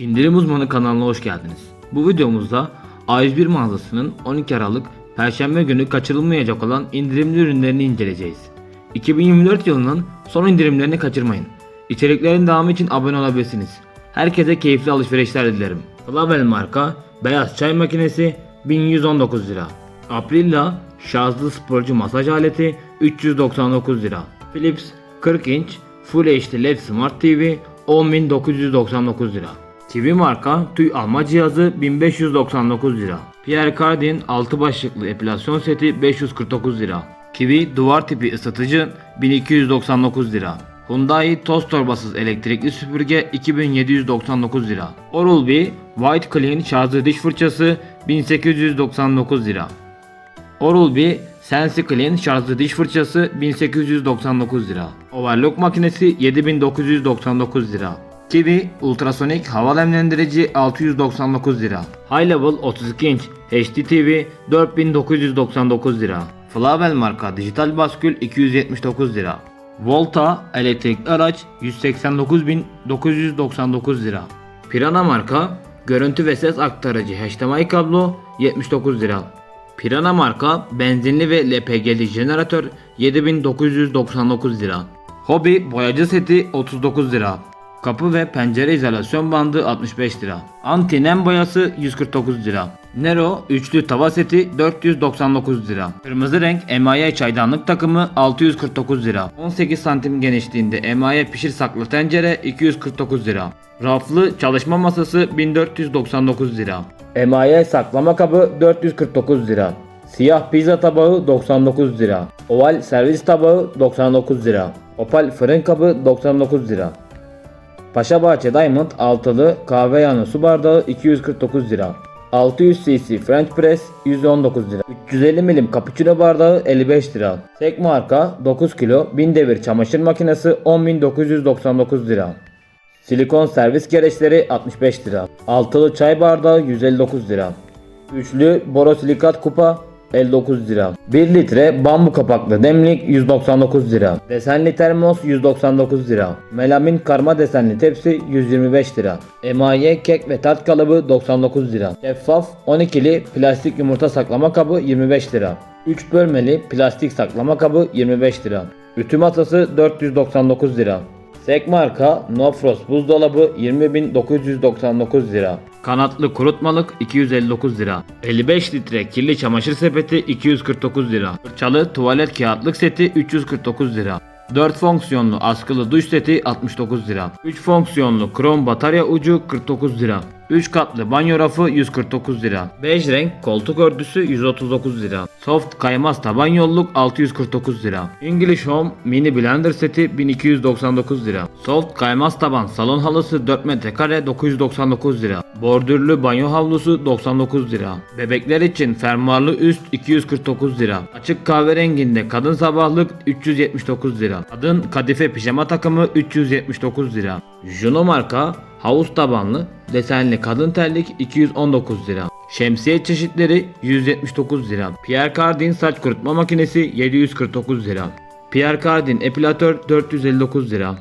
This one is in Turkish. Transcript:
İndirim uzmanı kanalına hoş geldiniz. Bu videomuzda A101 mağazasının 12 Aralık Perşembe günü kaçırılmayacak olan indirimli ürünlerini inceleyeceğiz. 2024 yılının son indirimlerini kaçırmayın. İçeriklerin devamı için abone olabilirsiniz. Herkese keyifli alışverişler dilerim. Flavel marka beyaz çay makinesi 1119 lira. Aprilla şarjlı sporcu masaj aleti 399 lira. Philips 40 inç Full HD LED Smart TV 10.999 lira. TV marka tüy alma cihazı 1599 lira. Pierre Cardin 6 başlıklı epilasyon seti 549 lira. Kiwi duvar tipi ısıtıcı 1299 lira. Hyundai toz torbasız elektrikli süpürge 2799 lira. Oral-B White Clean şarjlı diş fırçası 1899 lira. Oral-B Sensi Clean şarjlı diş fırçası 1899 lira. Overlock makinesi 7999 lira. Kiwi ultrasonik hava nemlendirici 699 lira. High Level 32 inç HD TV 4999 lira. Flavel marka dijital baskül 279 lira. Volta elektrikli araç 189.999 lira. Pirana marka görüntü ve ses aktarıcı HDMI kablo 79 lira. Pirana marka benzinli ve LPG'li jeneratör 7999 lira. Hobi boyacı seti 39 lira. Kapı ve pencere izolasyon bandı 65 lira. Anti nem boyası 149 lira. Nero üçlü tava seti 499 lira. Kırmızı renk emaye çaydanlık takımı 649 lira. 18 santim genişliğinde emaye pişir saklı tencere 249 lira. Raflı çalışma masası 1499 lira. Emaye saklama kabı 449 lira. Siyah pizza tabağı 99 lira. Oval servis tabağı 99 lira. Opal fırın kabı 99 lira. Paşabahçe Diamond altılı kahve yanı su bardağı 249 lira. 600 cc French Press 119 lira. 350 milim cappuccino bardağı 55 lira. Tek marka 9 kilo 1000 devir çamaşır makinesi 10.999 lira. Silikon servis gereçleri 65 lira. Altılı çay bardağı 159 lira. Üçlü borosilikat kupa 59 lira. 1 litre bambu kapaklı demlik 199 lira. Desenli termos 199 lira. Melamin karma desenli tepsi 125 lira. Emaye kek ve tat kalıbı 99 lira. Şeffaf 12'li plastik yumurta saklama kabı 25 lira. 3 bölmeli plastik saklama kabı 25 lira. Ütü masası 499 lira. Sek marka No Frost buzdolabı 20.999 lira. Kanatlı kurutmalık 259 lira. 55 litre kirli çamaşır sepeti 249 lira. Fırçalı tuvalet kağıtlık seti 349 lira. 4 fonksiyonlu askılı duş seti 69 lira. 3 fonksiyonlu krom batarya ucu 49 lira. 3 katlı banyo rafı 149 lira. Bej renk koltuk örtüsü 139 lira. Soft kaymaz taban yolluk 649 lira. English Home mini blender seti 1299 lira. Soft kaymaz taban salon halısı 4 metrekare 999 lira. Bordürlü banyo havlusu 99 lira. Bebekler için fermuarlı üst 249 lira. Açık kahverenginde kadın sabahlık 379 lira. Kadın kadife pijama takımı 379 lira. Juno marka havuz tabanlı desenli kadın terlik 219 lira. Şemsiye çeşitleri 179 lira. Pierre Cardin saç kurutma makinesi 749 lira. Pierre Cardin epilatör 459 lira.